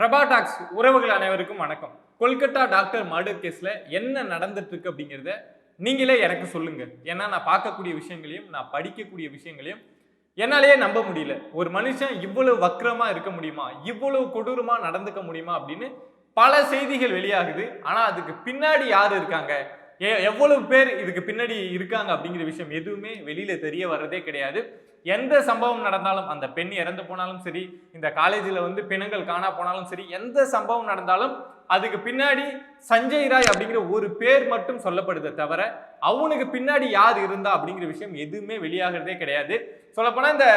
Prabha tax உறவுகள் அனைவருக்கும் வணக்கம். கொல்கத்தா டாக்டர் மர்டர் கேஸில் என்ன நடந்துட்டு இருக்கு அப்படிங்கிறத நீங்களே எனக்கு சொல்லுங்க. ஏன்னா நான் பார்க்கக்கூடிய விஷயங்களையும் நான் படிக்கக்கூடிய விஷயங்களையும் என்னாலேயே நம்ப முடியல. ஒரு மனுஷன் இவ்வளவு வக்கரமா இருக்க முடியுமா? இவ்வளவு கொடூரமா நடந்துக்க முடியுமா? அப்படின்னு பல செய்திகள் வெளியாகுது. ஆனால் அதுக்கு பின்னாடி யார் இருக்காங்க? எவ்வளவு பேர் இதுக்கு பின்னாடி இருக்காங்க அப்படிங்கிற விஷயம் எதுவுமே வெளியில தெரிய வர்றதே கிடையாது. எந்த சம்பவம் நடந்தாலும் அந்த பெண் இறந்து போனாலும் சரி இந்த காலேஜில் வந்து பிணங்கள் காணா போனாலும் சரி எந்த சம்பவம் நடந்தாலும் அதுக்கு பின்னாடி சஞ்சய் ராய் அப்படிங்கிற ஒரு பேர் மட்டும் சொல்லப்படுதே தவிர அவனுக்கு பின்னாடி யார் இருந்தா அப்படிங்கிற விஷயம் எதுவுமே வெளியாகிறதே கிடையாது. சொல்லப்போனால் இந்த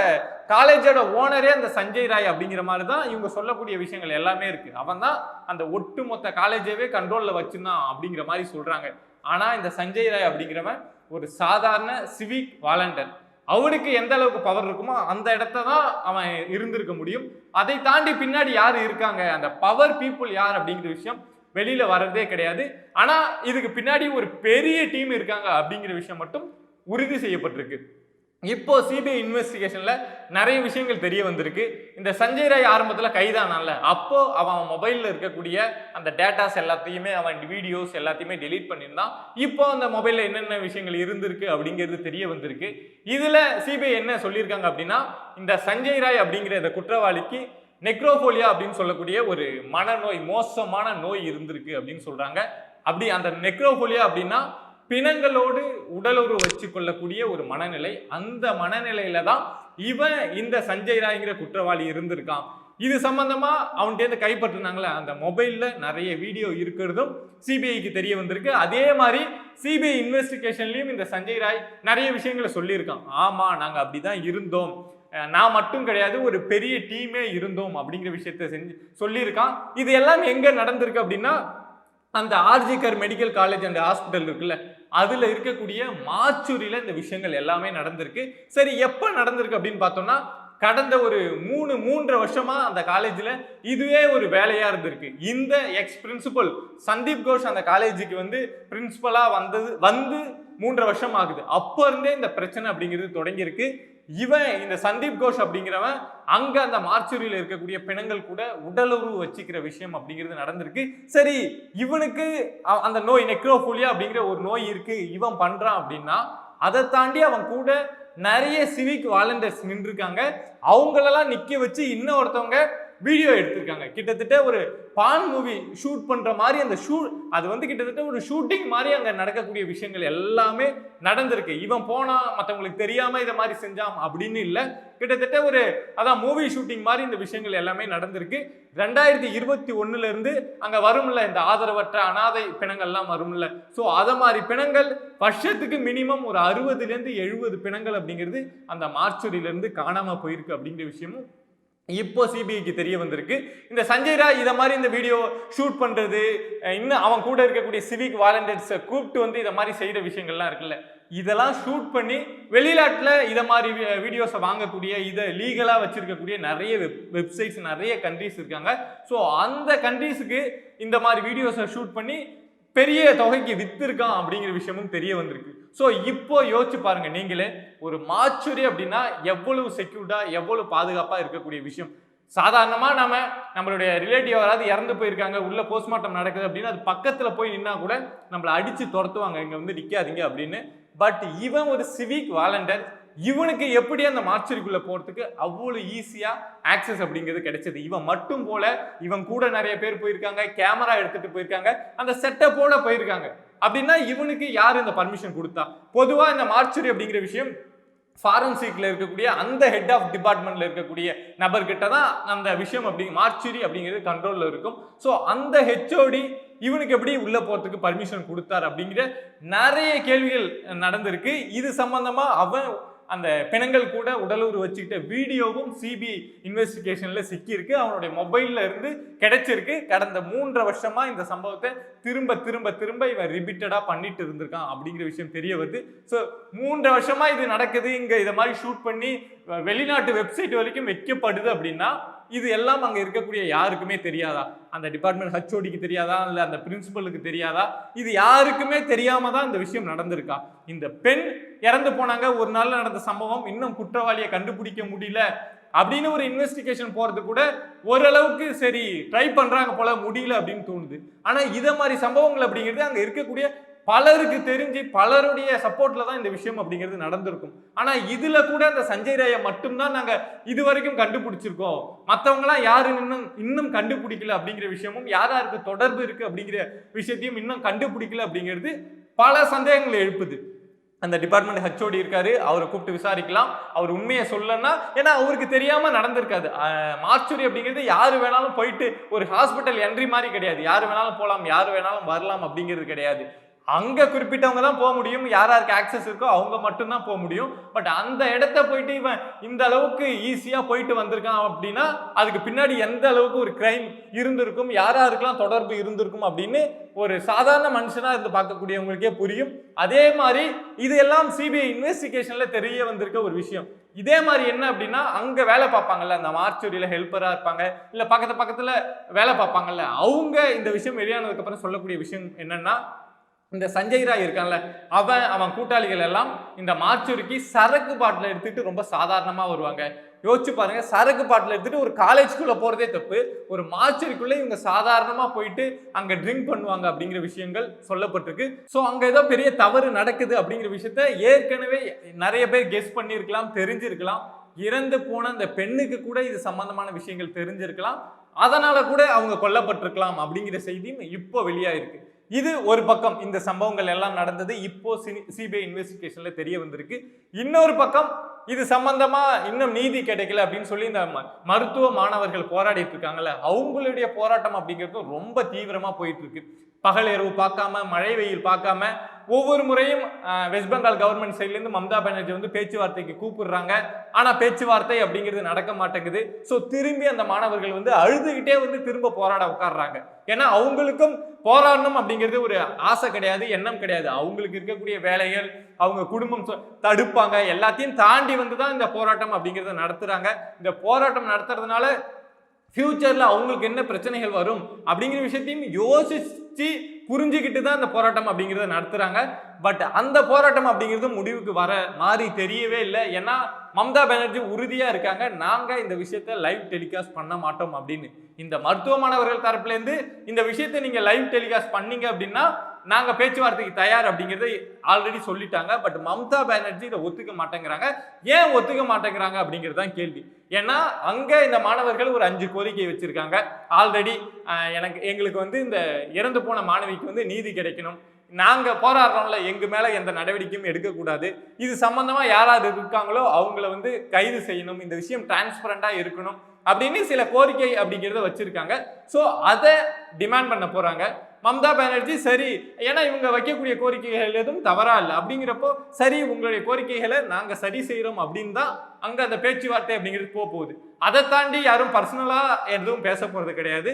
காலேஜோட ஓனரே அந்த சஞ்சய் ராய் அப்படிங்கிற மாதிரி தான் இவங்க சொல்லக்கூடிய விஷயங்கள் எல்லாமே இருக்குது அவன் தான் அந்த ஒட்டுமொத்த காலேஜவே கண்ட்ரோலில் வச்சுருந்தான் அப்படிங்கிற மாதிரி சொல்கிறாங்க ஆனால் இந்த சஞ்சய் ராய் அப்படிங்கிறவன் ஒரு சாதாரண சிவிக் வாலண்டர். அவனுக்கு எந்த அளவுக்கு பவர் இருக்குமோ அந்த இடத்த தான் அவன் இருந்திருக்க முடியும். அதை தாண்டி பின்னாடி யார் இருக்காங்க? அந்த பவர் பீப்புள் யார் அப்படிங்கிற விஷயம் வெளியில் வர்றதே கிடையாது. ஆனால் இதுக்கு பின்னாடி ஒரு பெரிய டீம் இருக்காங்க அப்படிங்கிற விஷயம் மட்டும் உறுதி செய்யப்பட்டிருக்கு. இப்போ சிபிஐ இன்வெஸ்டிகேஷனில் நிறைய விஷயங்கள் தெரிய வந்திருக்கு. இந்த சஞ்சய் ராய் ஆரம்பத்தில் கைதானால அப்போ அவன் மொபைலில் இருக்கக்கூடிய அந்த டேட்டாஸ் எல்லாத்தையுமே அவன் வீடியோஸ் எல்லாத்தையுமே டெலீட் பண்ணியிருந்தான். இப்போ அந்த மொபைலில் என்னென்ன விஷயங்கள் இருந்திருக்கு அப்படிங்கிறது தெரிய வந்திருக்கு. இதில் சிபிஐ என்ன சொல்லியிருக்காங்க அப்படின்னா இந்த சஞ்சய் ராய் அப்படிங்கிற இந்த குற்றவாளிக்கு நெக்ரோபோலியா அப்படின்னு சொல்லக்கூடிய ஒரு மனநோய் மோசமான நோய் இருந்திருக்கு அப்படின்னு சொல்கிறாங்க அப்படி அந்த நெக்ரோபோலியா அப்படின்னா பிணங்களோடு உடலுறவு வச்சு கொள்ளக்கூடிய ஒரு மனநிலை. அந்த மனநிலையில தான் இவன் இந்த சஞ்சய் ராய்ங்கிற குற்றவாளி இருந்திருக்கான். இது சம்பந்தமா அவன்கிட்ட கைப்பற்றினாங்களே அந்த மொபைல்ல நிறைய வீடியோ இருக்கிறதும் சிபிஐக்கு தெரிய வந்திருக்கு. அதே மாதிரி சிபிஐ இன்வெஸ்டிகேஷன்லயும் இந்த சஞ்சய் ராய் நிறைய விஷயங்களை சொல்லியிருக்கான். ஆமா நாங்க அப்படிதான் இருந்தோம். நான் மட்டும் கிடையாது ஒரு பெரிய டீமே இருந்தோம் அப்படிங்கிற விஷயத்த செஞ்சு சொல்லியிருக்கான். இது எல்லாம் எங்க நடந்திருக்கு அப்படின்னா அந்த R G Kar medical college and hospital இருக்குல்ல அதில் இருக்கக்கூடிய மாச்சூரியில் இந்த விஷயங்கள் எல்லாமே நடந்திருக்கு. சரி எப்போ நடந்திருக்கு அப்படின்னு பார்த்தோம்னா கடந்த ஒரு மூணு மூன்றரை வருஷமா அந்த காலேஜில் இதுவே ஒரு வேலையா இருந்திருக்கு. இந்த எக்ஸ் பிரின்சிபல் சந்தீப் கோஷ் அந்த காலேஜுக்கு வந்து பிரின்சிபலா வந்தது வந்து மூன்றரை வருஷம் ஆகுது. அப்போ இருந்தே இந்த பிரச்சனை அப்படிங்கிறது தொடங்கியிருக்கு. இவன் இந்த சந்தீப் கோஷ் அப்படிங்கிறவன் அங்க அந்த மார்ச்சுரியில் இருக்கக்கூடிய பிணங்கள் கூட உடலுறவு வச்சுக்கிற விஷயம் அப்படிங்கிறது நடந்திருக்கு. சரி இவனுக்கு அந்த நோய் நெக்ரோஃபோலியா அப்படிங்கிற ஒரு நோய் இருக்கு இவன் பண்றான் அப்படின்னா அதை தாண்டி அவன் கூட நிறைய சிவிக் வாலண்டியர்ஸ் நின்றுருக்காங்க. அவங்களெல்லாம் நிக்க வச்சு இன்னும் ஒருத்தவங்க வீடியோ எடுத்திருக்காங்க. கிட்டத்தட்ட ஒரு பான் மூவி ஷூட் பண்ணுற மாதிரி அந்த ஷூ அது வந்து கிட்டத்தட்ட ஒரு ஷூட்டிங் மாதிரி அங்கே நடக்கக்கூடிய விஷயங்கள் எல்லாமே நடந்திருக்கு. இவன் போனால் மற்றவங்களுக்கு தெரியாமல் இதை மாதிரி செஞ்சான் அப்படின்னு இல்லை. கிட்டத்தட்ட ஒரு அதான் மூவி ஷூட்டிங் மாதிரி இந்த விஷயங்கள் எல்லாமே நடந்திருக்கு. ரெண்டாயிரத்தி இருபத்தி ஒன்றுலேருந்து அங்கே வரும்ல இந்த ஆதரவற்ற அனாதை பிணங்கள்லாம் வரும்ல. ஸோ அதை மாதிரி பிணங்கள் வருஷத்துக்கு மினிமம் ஒரு அறுபதுலேருந்து எழுபது பிணங்கள் அப்படிங்கிறது அந்த மார்ச்சுரியிலேருந்து காணாமல் போயிருக்கு அப்படிங்கிற விஷயமும் இப்போ சிபிஐக்கு தெரிய வந்திருக்கு. இந்த சஞ்சய் ராய் இதை மாதிரி இந்த வீடியோ ஷூட் பண்ணுறது இன்னும் அவன் கூட இருக்கக்கூடிய சிவிக் வாலண்டியர்ஸை கூப்பிட்டு வந்து இதை மாதிரி செய்கிற விஷயங்கள்லாம் இருக்குல்ல. இதெல்லாம் ஷூட் பண்ணி வெளிநாட்டில் இதை மாதிரி வீடியோஸை வாங்கக்கூடிய இதை லீகலாக வச்சுருக்கக்கூடிய நிறைய வெப் வெப்சைட்ஸ் நிறைய கண்ட்ரீஸ் இருக்காங்க. ஸோ அந்த கண்ட்ரீஸுக்கு இந்த மாதிரி வீடியோஸை ஷூட் பண்ணி பெரிய தொகைக்கு வித்திருக்கான் அப்படிங்கிற விஷயமும் தெரிய வந்திருக்கு. ஸோ இப்போ யோசிச்சு பாருங்க நீங்களே ஒரு மாச்சுரி அப்படின்னா எவ்வளவு செக்யூர்டா எவ்வளவு பாதுகாப்பா இருக்கக்கூடிய விஷயம். சாதாரணமா நம்ம நம்மளுடைய ரிலேட்டிவ் யாராவது இறந்து போயிருக்காங்க உள்ள போஸ்ட்மார்ட்டம் நடக்குது அப்படின்னா அது பக்கத்துல போய் நின்னா கூட நம்மளை அடிச்சு துரத்துவாங்க. இங்க வந்து நிக்காதீங்க அப்படின்னு. பட் இவன் ஒரு சிவிக் வாலண்டர் இவனுக்கு எப்படி அந்த மார்ச்சரிக்குள்ளே போகிறதுக்கு அவ்வளோ ஈஸியாக ஆக்சஸ் அப்படிங்கிறது கிடைச்சது. இவன் மட்டும் போல இவன் கூட நிறைய பேர் போயிருக்காங்க கேமரா எடுத்துகிட்டு போயிருக்காங்க அந்த செட்டப்போட போயிருக்காங்க. அப்படின்னா இவனுக்கு யார் இந்த பர்மிஷன் கொடுத்தா? பொதுவாக இந்த மார்ச்சரி அப்படிங்கிற விஷயம் ஃபாரன்சிக்ல இருக்கக்கூடிய அந்த ஹெட் ஆஃப் டிபார்ட்மெண்ட்ல இருக்கக்கூடிய நபர்கிட்ட தான் அந்த விஷயம் அப்படி மார்ச்சுரி அப்படிங்கிறது கண்ட்ரோலில் இருக்கும். ஸோ அந்த ஹெச்ஓடி இவனுக்கு எப்படி உள்ளே போகிறதுக்கு பர்மிஷன் கொடுத்தார் அப்படிங்கிற நிறைய கேள்விகள் நடந்திருக்கு. இது சம்மந்தமாக அவன் அந்த பிணங்கள் கூட உடலுறு வச்சுக்கிட்ட வீடியோவும் சிபிஐ இன்வெஸ்டிகேஷனில் சிக்கியிருக்கு. அவனுடைய மொபைலில் இருந்து கிடைச்சிருக்கு. கடந்த மூன்றரை வருஷமாக இந்த சம்பவத்தை திரும்ப திரும்ப திரும்ப இவன் ரிபீட்டடாக பண்ணிட்டு இருந்திருக்கான் அப்படிங்கிற விஷயம் தெரிய வருது. ஸோ மூன்று வருஷமா இது நடக்குது. இங்கே இதை மாதிரி ஷூட் பண்ணி வெளிநாட்டு வெப்சைட் வரைக்கும் வைக்கப்படுது அப்படின்னா இது எல்லாம் அங்கே இருக்கக்கூடிய யாருக்குமே தெரியாதா? அந்த டிபார்ட்மெண்ட் ஹச்ஓடிக்கு தெரியாதா? இல்லை அந்த பிரின்சிபலுக்கு தெரியாதா? இது யாருக்குமே தெரியாமல் தான் இந்த விஷயம் நடந்திருக்கா? இந்த பெண் இறந்து போனாங்க. ஒரு நாள் நடந்த சம்பவம். இன்னும் குற்றவாளியை கண்டுபிடிக்க முடியல. அப்படின்னு ஒரு இன்வெஸ்டிகேஷன் போகிறது கூட ஓரளவுக்கு சரி ட்ரை பண்ணுறாங்க போல முடியல அப்படின்னு தோணுது. ஆனால் இதை மாதிரி சம்பவங்கள் அப்படிங்கிறது அங்கே இருக்கக்கூடிய பலருக்கு தெரிஞ்சு பலருடைய சப்போர்ட்ல தான் இந்த விஷயம் அப்படிங்கிறது நடந்திருக்கும். ஆனா இதுல கூட அந்த சஞ்சய் ராயை மட்டும்தான் நாங்க இது வரைக்கும் கண்டுபிடிச்சிருக்கோம். மற்றவங்களாம் யார் இன்னும் இன்னும் கண்டுபிடிக்கல அப்படிங்கிற விஷயமும் யார் யாருக்கு தொடர்பு இருக்கு அப்படிங்கிற விஷயத்தையும் இன்னும் கண்டுபிடிக்கல அப்படிங்கிறது பல சந்தேகங்களை எழுப்புது. அந்த டிபார்ட்மெண்ட் ஹெச்ஓடி இருக்காரு அவரை கூப்பிட்டு விசாரிக்கலாம். அவர் உண்மையை சொல்லனா ஏன்னா அவருக்கு தெரியாம நடந்திருக்காது. மார்ச்சுரி அப்படிங்கிறது யாரு வேணாலும் போயிட்டு ஒரு ஹாஸ்பிட்டல் என்ட்ரி மாதிரி கிடையாது. யாரு வேணாலும் போகலாம் யாரு வேணாலும் வரலாம் அப்படிங்கிறது கிடையாது. அங்கே குறிப்பிட்டவங்க தான் போக முடியும் யார் யாருக்கு ஆக்சஸ் இருக்கோ அவங்க மட்டும்தான் போக முடியும். பட் அந்த இடத்த போயிட்டு இவன் இந்த அளவுக்கு ஈஸியாக போயிட்டு வந்திருக்கான் அப்படின்னா அதுக்கு பின்னாடி எந்த அளவுக்கு ஒரு கிரைம் இருந்திருக்கும் யார் யாருக்கெல்லாம் தொடர்பு இருந்திருக்கும் அப்படின்னு ஒரு சாதாரண மனுஷனாக இருந்து பார்க்கக்கூடியவங்களுக்கே புரியும். அதே மாதிரி இது எல்லாம் சிபிஐ இன்வெஸ்டிகேஷனில் தெரிய வந்திருக்க ஒரு விஷயம். இதே மாதிரி என்ன அப்படின்னா அங்கே வேலை பார்ப்பாங்கல்ல அந்த மார்ச்சூரியில ஹெல்ப்பராக இருப்பாங்க. இல்லை பக்கத்து பக்கத்தில் வேலை பார்ப்பாங்கல்ல அவங்க இந்த விஷயம் வெளியானதுக்கப்புறம் சொல்லக்கூடிய விஷயம் என்னென்னா இந்த சஞ்சய் ராய் இருக்கான்ல அவன் அவன் கூட்டாளிகள் எல்லாம் இந்த மாச்சுருக்கி சரக்கு பாட்டில் எடுத்துட்டு ரொம்ப சாதாரணமாக வருவாங்க. யோசிச்சு பாருங்க சரக்கு பாட்டில் எடுத்துட்டு ஒரு காலேஜ்குள்ளே போகிறதே தப்பு. ஒரு மார்ச்சரிக்குள்ள இவங்க சாதாரணமாக போயிட்டு அங்கே ட்ரிங்க் பண்ணுவாங்க அப்படிங்கிற விஷயங்கள் சொல்லப்பட்டிருக்கு. ஸோ அங்கே ஏதோ பெரிய தவறு நடக்குது அப்படிங்கிற விஷயத்த ஏற்கனவே நிறைய பேர் கெஸ் பண்ணியிருக்கலாம் தெரிஞ்சிருக்கலாம். இறந்து போன அந்த பெண்ணுக்கு கூட இது சம்பந்தமான விஷயங்கள் தெரிஞ்சிருக்கலாம். அதனால கூட அவங்க கொல்லப்பட்டிருக்கலாம் அப்படிங்கிற செய்தியும் இப்போ வெளியாயிருக்கு. இது ஒரு பக்கம் இந்த சம்பவங்கள் எல்லாம் நடந்தது. இப்போ சிபிஐ இன்வெஸ்டிகேஷன்ல தெரிய வந்திருக்கு. இன்னொரு பக்கம் இது சம்பந்தமா இன்னும் நீதி கிடைக்கல அப்படின்னு சொல்லி இந்த ம- மருத்துவ மாணவர்கள் போராடிட்டு இருக்காங்கல்ல. அவங்களுடைய போராட்டம் அப்படிங்கிறது ரொம்ப தீவிரமா போயிட்டு இருக்கு. பகல் இரவு பார்க்காம மழை வெயில் பார்க்காம ஒவ்வொரு முறையும் வெஸ்ட் பெங்கால் கவர்மெண்ட் சைட்லேருந்து மம்தா பானர்ஜி வந்து பேச்சுவார்த்தைக்கு கூப்பிடுறாங்க. ஆனால் பேச்சுவார்த்தை அப்படிங்கிறது நடக்க மாட்டேங்குது. ஸோ திரும்பி அந்த மாணவர்கள் வந்து அழுதுகிட்டே வந்து திரும்ப போராட உட்கார்றாங்க. ஏன்னா அவங்களுக்கும் போராடணும் அப்படிங்கிறது ஒரு ஆசை கிடையாது எண்ணம் கிடையாது. அவங்களுக்கு இருக்கக்கூடிய வேலைகள் அவங்க குடும்பம் சொ- தடுப்பாங்க. எல்லாத்தையும் தாண்டி வந்து தான் இந்த போராட்டம் அப்படிங்கிறத நடத்துகிறாங்க இந்த போராட்டம் நடத்துறதுனால ஃப்யூச்சரில் அவங்களுக்கு என்ன பிரச்சனைகள் வரும் அப்படிங்கிற விஷயத்தையும் யோசிச்சு புரிஞ்சுக்கிட்டு தான் அந்த போராட்டம் அப்படிங்கிறத நடத்துகிறாங்க பட் அந்த போராட்டம் அப்படிங்கிறது முடிவுக்கு வர மாதிரி தெரியவே இல்லை. ஏன்னா மம்தா பானர்ஜி உறுதியாக இருக்காங்க. நாங்கள் இந்த விஷயத்த லைவ் டெலிகாஸ்ட் பண்ண மாட்டோம் அப்படின்னு. இந்த மருத்துவ மாணவர்கள் தரப்புலேருந்து இந்த விஷயத்தை நீங்கள் லைவ் டெலிகாஸ்ட் பண்ணீங்க அப்படின்னா நாங்க பேச்சுவார்த்தைக்கு தயார் அப்படிங்கறத ஆல்ரெடி சொல்லிட்டாங்க. பட் மம்தா பானர்ஜி இதை ஒத்துக்க மாட்டேங்கிறாங்க. ஏன் ஒத்துக்க மாட்டேங்கிறாங்க அப்படிங்கிறது தான் கேள்வி. ஏன்னா அங்க இந்த மாணவர்கள் ஒரு அஞ்சு கோரிக்கை வச்சிருக்காங்க. ஆல்ரெடி எனக்கு எங்களுக்கு வந்து இந்த இறந்து போன மாணவிக்கு வந்து நீதி கிடைக்கணும். நாங்கள் போராடுறோம்ல எங்கள் மேலே எந்த நடவடிக்கையும் எடுக்கக்கூடாது. இது சம்மந்தமாக யாராவது இருக்காங்களோ அவங்கள வந்து கைது செய்யணும். இந்த விஷயம் டிரான்ஸ்பரண்டாக இருக்கணும் அப்படின்னு சில கோரிக்கை அப்படிங்கிறத வச்சுருக்காங்க. ஸோ அதை டிமாண்ட் பண்ண போகிறாங்க மம்தா பானர்ஜி சரி ஏன்னா இவங்க வைக்கக்கூடிய கோரிக்கைகள் எதுவும் தவறா இல்லை. அப்படிங்கிறப்போ சரி உங்களுடைய கோரிக்கைகளை நாங்கள் சரி செய்கிறோம் அப்படின்னு தான் அங்கே அந்த பேச்சுவார்த்தை அப்படிங்கிறது போக போகுது. அதை தாண்டி யாரும் பர்சனலாக எதுவும் பேச போகிறது கிடையாது.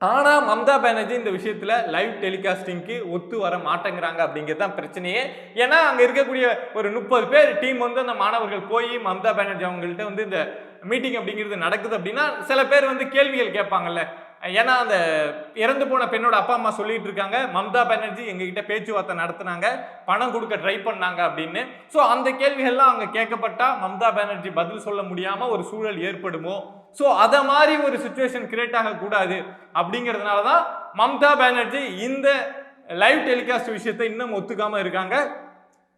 ஆனால் மம்தா பானர்ஜி இந்த விஷயத்தில் லைவ் டெலிகாஸ்டிங்க்கு ஒத்து வர மாட்டேங்கிறாங்க அப்படிங்கிறது தான் பிரச்சனையே. ஏன்னா அங்கே இருக்கக்கூடிய ஒரு முப்பது பேர் டீம் வந்து அந்த மாணவர்கள் போய் மம்தா பானர்ஜி அவங்கள்ட்ட வந்து இந்த மீட்டிங் அப்படிங்கிறது நடக்குது அப்படின்னா சில பேர் வந்து கேள்விகள் கேட்பாங்கல்ல. ஏன்னா அந்த இறந்து போன பெண்ணோட அப்பா அம்மா சொல்லிட்டு இருக்காங்க மம்தா பானர்ஜி எங்ககிட்ட பேச்சுவார்த்தை நடத்தினாங்க பணம் கொடுக்க ட்ரை பண்ணாங்க அப்படின்னு. ஸோ அந்த கேள்விகள்லாம் அங்கே கேட்கப்பட்டா மம்தா பானர்ஜி பதில் சொல்ல முடியாம ஒரு சூழல் ஏற்படுமோ? ஸோ அதை மாதிரி ஒரு சுச்சுவேஷன் கிரியேட் ஆகக்கூடாது அப்படிங்கிறதுனால தான் மம்தா பானர்ஜி இந்த லைவ் டெலிகாஸ்ட் விஷயத்தை இன்னும் ஒத்துக்காம இருக்காங்க.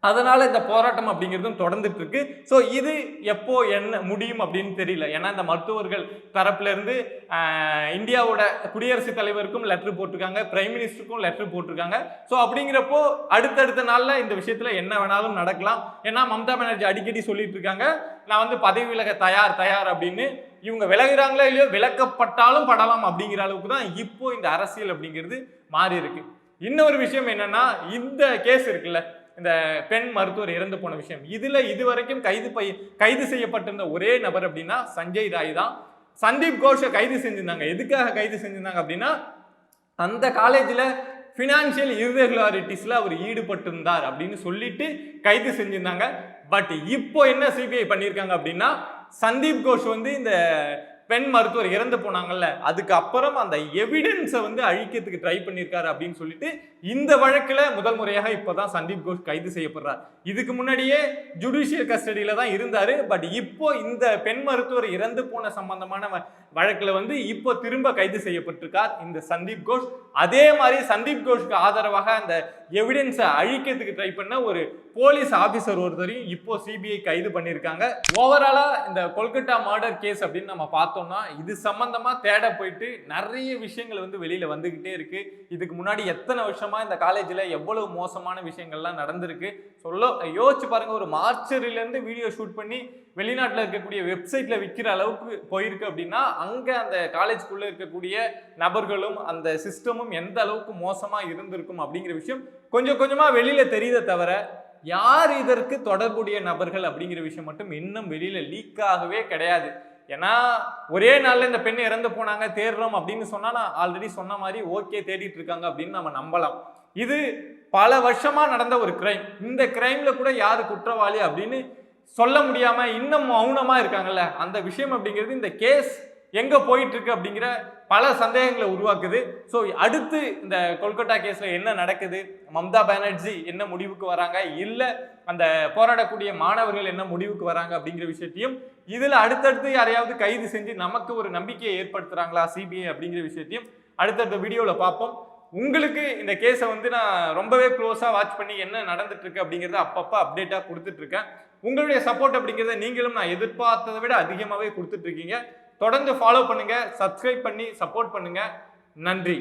அதனால் இந்த போராட்டம் அப்படிங்கிறதும் தொடர்ந்துட்டு இருக்கு ஸோ இது எப்போ என்ன முடியும் அப்படின்னு தெரியல. ஏன்னா இந்த மருத்துவர்கள் தரப்புலேருந்து இந்தியாவோட குடியரசுத் தலைவருக்கும் லெட்ரு போட்டிருக்காங்க பிரைம் மினிஸ்டருக்கும் லெட்ரு போட்டிருக்காங்க. ஸோ அப்படிங்கிறப்போ அடுத்தடுத்த நாளில் இந்த விஷயத்தில் என்ன வேணாலும் நடக்கலாம். ஏன்னா மம்தா பானர்ஜி அடிக்கடி சொல்லிட்டு இருக்காங்க நான் வந்து பதவி விலக தயார் தயார் அப்படின்னு. இவங்க விலகிறாங்களா இல்லையோ விலக்கப்பட்டாலும் படலாம் அப்படிங்கிற அளவுக்கு தான் இப்போ இந்த அரசியல் அப்படிங்கிறது மாறி இருக்கு இன்னொரு விஷயம் என்னன்னா இந்த கேஸ் இருக்குல்ல இந்த பெண் மருத்துவர் இறந்து போன விஷயம். இதுல இதுவரைக்கும் கைது பை கைது செய்யப்பட்டிருந்த ஒரே நபர் அப்படின்னா சஞ்சய் ராய் தான். சந்தீப் கோஷை கைது செஞ்சிருந்தாங்க. எதுக்காக கைது செஞ்சிருந்தாங்க அப்படின்னா அந்த காலேஜில் ஃபினான்ஷியல் இர்ரெகுலாரிட்டிஸில் அவர் ஈடுபட்டிருந்தார் அப்படின்னு சொல்லிட்டு கைது செஞ்சிருந்தாங்க. பட் இப்போ என்ன சிபிஐ பண்ணியிருக்காங்க அப்படின்னா சந்தீப் கோஷ் வந்து இந்த பெண் மருத்துவர் இறந்து போனாங்கல்ல அதுக்கு அப்புறம் அந்த எவிடன்ஸை வந்து அழிக்கிறதுக்கு ட்ரை பண்ணியிருக்காரு அப்படின்னு சொல்லிட்டு இந்த வழக்கில் முதல் முறையாக இப்பதான் சந்தீப் கோஷ் கைது செய்யப்படுறார். இதுக்கு முன்னாடியே ஜுடிஷியல் கஸ்டடியில் தான் இருந்தார். பட் இப்போ இந்த பெண் மருத்துவர் இறந்து போன சம்பந்தமான வழக்கில் வந்து இப்போ திரும்ப கைது செய்யப்பட்டிருக்கார் இந்த சந்தீப் கோஷ். அதே மாதிரி சந்தீப் கோஷ்க்கு ஆதரவாக அந்த எவிடன்ஸை அழிக்கிறதுக்கு ட்ரை பண்ண ஒரு போலீஸ் ஆஃபீஸர் ஒருத்தரையும் இப்போ சிபிஐ கைது பண்ணியிருக்காங்க. ஓவராலாக இந்த கொல்கட்டா மர்டர் கேஸ் அப்படின்னு நம்ம பார்த்தோம்னா இது சம்மந்தமாக தேட போயிட்டு நிறைய விஷயங்கள் வந்து வெளியில் வந்துக்கிட்டே இருக்குது இதுக்கு முன்னாடி எத்தனை வருஷமாக இந்த காலேஜில் எவ்வளவு மோசமான விஷயங்கள்லாம் நடந்திருக்கு. சொல்ல யோசிச்சு பாருங்கள் ஒரு மார்ச்சரிலேருந்து வீடியோ ஷூட் பண்ணி வெளிநாட்டில் இருக்கக்கூடிய வெப்சைட்டில் விற்கிற அளவுக்கு போயிருக்கு அப்படின்னா அங்கே அந்த காலேஜ்குள்ளே இருக்கக்கூடிய நபர்களும் அந்த சிஸ்டமும் எந்த அளவுக்கு மோசமாக இருந்திருக்கும் அப்படிங்கிற விஷயம் கொஞ்சம் கொஞ்சமாக வெளியில் தெரியுதே தவிர யார் இதற்கு தொடர்புடைய நபர்கள் அப்படிங்கிற விஷயம் மட்டும் இன்னும் வெளியில் லீக் ஆகவே கிடையாது. ஏன்னா ஒரே நாளில் இந்த பெண் இறந்து போனாங்க தேடுறோம் அப்படின்னு சொன்னால் நான் ஆல்ரெடி சொன்ன மாதிரி ஓகே தேடிட்டு இருக்காங்க அப்படின்னு நம்ம நம்பலாம். இது பல வருஷமாக நடந்த ஒரு கிரைம் இந்த கிரைமில் கூட யார் குற்றவாளி அப்படின்னு சொல்ல முடியாம இன்னும் மௌனமா இருக்காங்கல்ல? அந்த விஷயம் அப்படிங்கிறது இந்த கேஸ் எங்க போயிட்டு இருக்கு அப்படிங்கிற பல சந்தேகங்களை உருவாக்குது. ஸோ அடுத்து இந்த கொல்கட்டா கேஸில் என்ன நடக்குது? மம்தா பானர்ஜி என்ன முடிவுக்கு வராங்க? இல்லை அந்த போராடக்கூடிய மாணவர்கள் என்ன முடிவுக்கு வராங்க அப்படிங்கிற விஷயத்தையும் இதில் அடுத்தடுத்து யாரையாவது கைது செஞ்சு நமக்கு ஒரு நம்பிக்கையை ஏற்படுத்துகிறாங்களா சிபிஐ அப்படிங்கிற விஷயத்தையும் அடுத்தடுத்த வீடியோவில் பார்ப்போம். உங்களுக்கு இந்த கேஸை வந்து நான் ரொம்பவே க்ளோஸாக வாட்ச் பண்ணி என்ன நடந்துட்டு இருக்கு அப்படிங்கிறத அப்பப்போ அப்டேட்டாக கொடுத்துட்ருக்கேன் உங்களுடைய சப்போர்ட் அப்படிங்கிறத நீங்களும் நான் எதிர்பார்த்ததை விட அதிகமாகவே கொடுத்துட்ருக்கீங்க தொடர்ந்து ஃபாலோ பண்ணுங்கள் சப்ஸ்கிரைப் பண்ணி சப்போர்ட் பண்ணுங்கள் நன்றி.